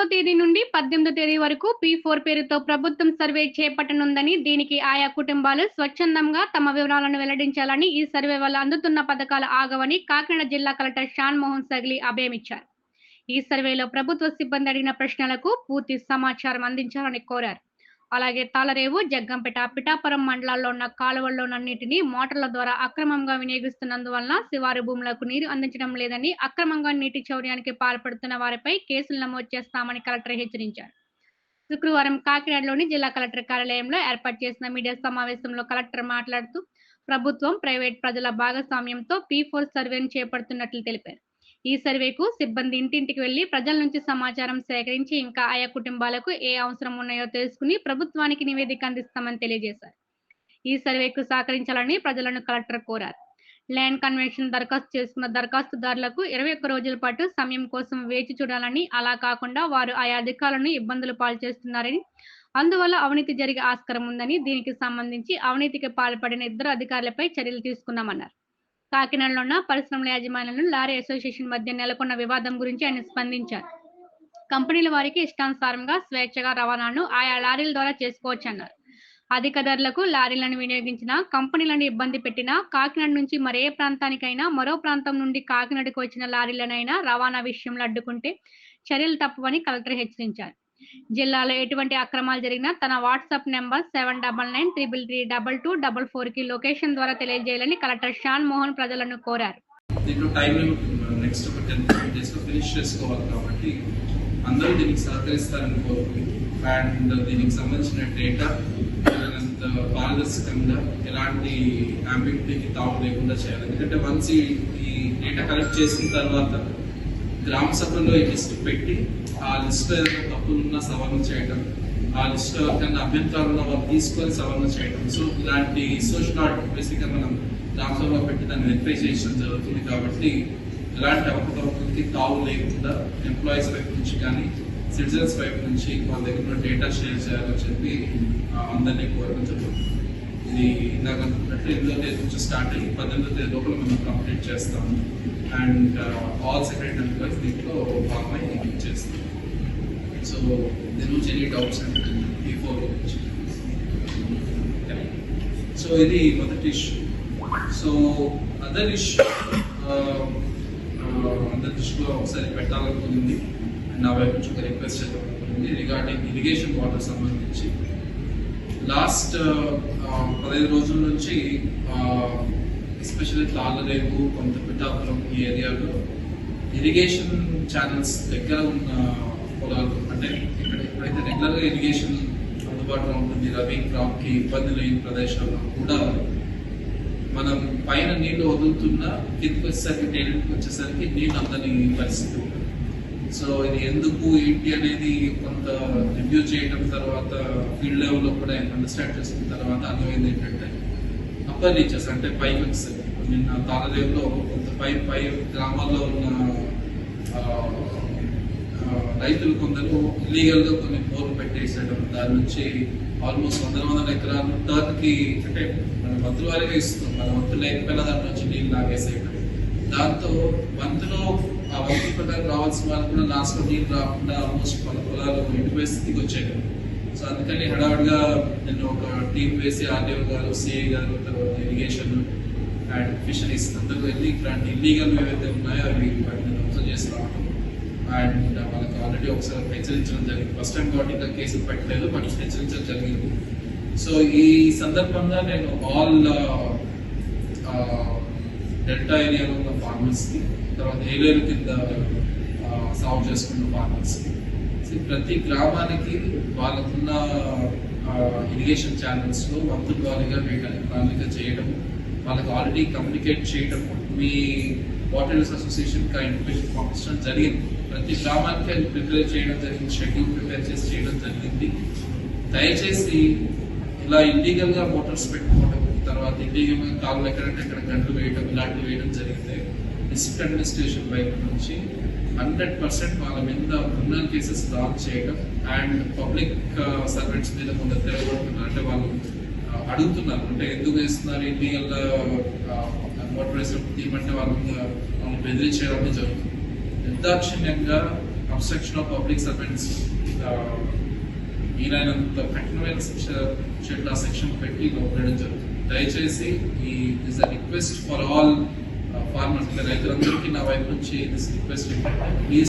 ఎనిమిదో తేదీ నుండి పద్దెనిమిదో తేదీ వరకు పి ఫోర్ పేరుతో ప్రభుత్వం సర్వే చేపట్టనుందని దీనికి ఆయా కుటుంబాలు స్వచ్ఛందంగా తమ వివరాలను వెల్లడించాలని ఈ సర్వే వల్ల అందుతున్న పథకాలు ఆగవని కాకినాడ జిల్లా కలెక్టర్ షాన్ మోహన్ సగిలి అభయమిచ్చారు ఈ సర్వేలో ప్రభుత్వ సిబ్బంది అడిగిన ప్రశ్నలకు పూర్తి సమాచారం అందించాలని కోరారు. అలాగే తాలరేవు జగ్గంపేట పిఠాపురం మండలాల్లో ఉన్న కాలువల్లోనన్నిటిని మోటార్ల ద్వారా అక్రమంగా వినియోగిస్తున్నందువలన శివారు భూములకు నీరు అందించడం లేదని అక్రమంగా నీటి చౌర్యానికి పాల్పడుతున్న వారిపై కేసులు నమోదు చేస్తామని కలెక్టర్ హెచ్చరించారు. శుక్రవారం కాకినాడలోని జిల్లా కలెక్టర్ కార్యాలయంలో ఏర్పాటు చేసిన మీడియా సమావేశంలో కలెక్టర్ మాట్లాడుతూ ప్రభుత్వం ప్రైవేట్ ప్రజల భాగస్వామ్యంతో పీ ఫోర్ సర్వేను చేపడుతున్నట్లు తెలిపారు. ఈ సర్వేకు సిబ్బంది ఇంటింటికి వెళ్ళి ప్రజల నుంచి సమాచారం సేకరించి ఇంకా ఆయా కుటుంబాలకు ఏ అవసరం ఉన్నాయో తెలుసుకుని ప్రభుత్వానికి నివేదిక అందిస్తామని తెలియజేశారు. ఈ సర్వేకు సహకరించాలని ప్రజలను కలెక్టర్ కోరారు. ల్యాండ్ కన్వెన్షన్ దరఖాస్తు చేసుకున్న దరఖాస్తుదారులకు ఇరవై ఒక్క రోజుల పాటు సమయం కోసం వేచి చూడాలని అలా కాకుండా వారు ఆయా అధికారులను ఇబ్బందులు పాల్చేస్తున్నారని అందువల్ల అవినీతి జరిగే ఆస్కారం ఉందని దీనికి సంబంధించి అవినీతికి పాల్పడిన ఇద్దరు అధికారులపై చర్యలు తీసుకున్నామన్నారు. కాకినాడలో ఉన్న పరిశ్రమల యాజమాన్యాలను లారీ అసోసియేషన్ మధ్య నెలకొన్న వివాదం గురించి ఆయన స్పందించారు. కంపెనీల వారికి ఇష్టానుసారంగా స్వేచ్ఛగా రవాణాను ఆయా లారీల ద్వారా చేసుకోవచ్చన్నారు. అధిక ధరలకు లారీలను వినియోగించిన కంపెనీలను ఇబ్బంది పెట్టినా కాకినాడ నుంచి మరే ప్రాంతానికైనా మరో ప్రాంతం నుండి కాకినాడకు వచ్చిన లారీలనైనా రవాణా విషయంలో అడ్డుకుంటే చర్యలు తప్పవని కలెక్టర్ హెచ్చరించారు. జిల్లాలో ఎటువంటి అక్రమాలు జరిగినా తన WhatsApp number seven double nine triple three double two double ఫోర్కి లొకేషన్ ద్వారా తెలియజేయాలని కలెక్టర్ షాన్ మోహన్ ప్రజలను కోరారు. దీంట్లో టైం నెక్స్ట్ ఒక టెన్ ఫిఫ్టీన్ డేస్లో ఫినిష్ చేసుకోవాలి కాబట్టి అందరూ దీనికి సహకరిస్తారని కోరుకుంటూ అండ్ దీనికి సంబంధించిన డేటా అంత పారదర్శకంగా ఎలాంటి అంబిగ్యూటీకి తావు లేకుండా చేయాలి. ఎందుకంటే వన్స్ ఈ డేటా కలెక్ట్ చేసిన తర్వాత గ్రామ సభలో ఈ లిస్ట్ పెట్టి ఆ లిస్ట్ ఏదైనా తప్పులున్నా సవరణ చేయడం ఆ లిస్ట్ ఎవరికైనా అభ్యంతరాలు ఉన్న వాళ్ళు తీసుకొని సవరణ చేయడం సో ఇలాంటి సోషల్ ఆర్డర్ బేసిక్గా మనం గ్రామ పెట్టి దాన్ని వెరిఫై చేయడం జరుగుతుంది కాబట్టి ఎలాంటి అవకతవకలకి తావు లేకుండా ఎంప్లాయీస్ వైపు నుంచి కానీ సిటిజన్స్ వైపు నుంచి వాళ్ళ దగ్గర ఉన్న డేటా షేర్ చేయాలని చెప్పి అందరినీ కోరడం జరుగుతుంది. ఇది ఇందాక అనుకున్నట్టు ఎనిమిదో తేదీ నుంచి స్టార్ట్ అయ్యి పద్దెనిమిదో తేదీ లోపల మనం కంప్లీట్ చేస్తాము. అండ్ ఆల్ సెక్రటరీ ఎంప్లాయీస్ దీంట్లో భాగమై చేస్తాం సో దీని నుంచి ఎనీ డౌట్స్ అండ్ ఈ ఫోర్ గురించి సో ఇది మొదటి ఇష్యూ సో అదర్ ఇష్యూ అందరి దృష్టిలో ఒకసారి పెట్టాలనుకుంది అండ్ నా వైపు నుంచి ఒక రిక్వెస్ట్ చేయాలనుకుంది రిగార్డింగ్ ఇరిగేషన్ వాటర్ సంబంధించి. లాస్ట్ uh, పదహైదు రోజుల నుంచి ఎస్పెషల్లీ తాళ్ళరేవు కొంత పిఠాపురం ఈ ఏరియాలో ఇరిగేషన్ ఛానల్స్ దగ్గర ఉన్న పొలాలు అంటే ఇక్కడ ఎప్పుడైతే రెగ్యులర్గా ఇరిగేషన్ అందుబాటులో ఉంటుంది రవి క్రాప్కి ఇబ్బంది లేని ప్రదేశాల్లో కూడా మనం పైన నీళ్ళు వదులుతున్నా కిందకి వచ్చేసరికి నీళ్ళకి వచ్చేసరికి నీళ్ళు అందని పరిస్థితి ఉంటుంది సో ఇది ఎందుకు ఏంటి అనేది కొంత రివ్యూ చేయడం తర్వాత ఫీల్డ్ లెవెల్లో కూడా అండర్స్టాండ్ చేసిన తర్వాత అర్థమైంది ఏంటంటే అప్పర్ రీచెస్ అంటే పైకి వచ్చేసరికి. నిన్న తాళదేవులో కొంత పై పై గ్రామాల్లో ఉన్న రైతులు కొందరు ఇల్లీగల్గా కొన్ని బోర్లు పెట్టేసేయడం దాని నుంచి ఆల్మోస్ట్ వందల వందల ఎకరాలు టర్న్ అంటే మన వంతుల వారిగా ఇస్తున్నాం. మన వంతు లేకపోయినా దాని నుంచి నీళ్ళు లాగేసేయడం దాంతో వంతులో ఆ వంతు ప్రకారం రావాల్సిన వాళ్ళు కూడా లాస్ట్లో నీళ్ళు రాకుండా ఆల్మోస్ట్ వాళ్ళ పొలాలు ఎండిపోయే స్థితికి వచ్చాయి సో అందుకని హడావిడిగా నేను ఒక టీం వేసి ఆర్డీఓ గారు సిఐ గారు తర్వాత ఇరిగేషన్ అండ్ ఫిషరీస్ అందరూ వెళ్ళి ఇట్లాంటి ఇల్లీగల్ ఏవైతే ఉన్నాయో అవి వాటిని అబ్జర్వ్ చేసి రావడం అండ్ uh, వాళ్ళకి ఆల్రెడీ ఒకసారి హెచ్చరించడం జరిగింది. ఫస్ట్ టైం కాబట్టి ఇంకా కేసులు పెట్టలేదు బట్ హెచ్చరించడం జరిగింది. సో ఈ సందర్భంగా నేను ఆల్ uh, uh, డెల్టా ఏరియాలో ఉన్న ఫార్మర్స్కి తర్వాత ఏలేరు కింద సాగు చేసుకున్న ఫార్మర్స్కి ప్రతి గ్రామానికి వాళ్ళకున్న ఇరిగేషన్ ఛానల్స్లో వంతుల వారీగా వేయడానికి ప్రణాళిక చేయడం వాళ్ళకి ఆల్రెడీ కమ్యూనికేట్ చేయడం మీ వాటర్ అసోసియేషన్కి ఇన్ఫర్మేషన్ పంపించడం జరిగింది. ప్రతి గ్రామానికి అది ప్రిపేర్ చేయడం జరిగింది షెడ్యూల్ ప్రిపేర్ చేసి చేయడం జరిగింది. దయచేసి ఇలా ఇల్లీగల్గా మోటార్స్ పెట్టుకోవడం తర్వాత ఇల్లీగల్గా కాళ్ళు ఎక్కడంటే ఎక్కడ గంటలు వేయడం ఇలాంటివి వేయడం జరిగితే డిస్ట్రిక్ట్ అడ్మినిస్ట్రేషన్ వైపు నుంచి హండ్రెడ్ పర్సెంట్ వాళ్ళ మీద క్రిమినల్ కేసెస్ లాంచ్ చేయడం అండ్ పబ్లిక్ సర్వెంట్స్ మీద కొంత తిరగబడుతున్నారు అంటే వాళ్ళు uh, అడుగుతున్నారు. అంటే ఎందుకు వేస్తున్నారు ఇల్లీగల్ మోటార్ వేసినప్పుడు తీయమంటే వాళ్ళ మీద బెదిరించడం జరుగుతుంది. నిర్దాక్షిణ్యంగా అబ్స్ట్రక్షన్ ఆఫ్ పబ్లిక్ సర్వెంట్స్ వీలైనంత కఠినమైన శిక్ష చెట్ల సెక్షన్ పెట్టి లోపడడం జరుగుతుంది. దయచేసి ఈ is a request for all farmers రైతులందరికీ నా వైపు నుంచి దిస్ రిక్వెస్ట్ ఏంటంటే ప్లీజ్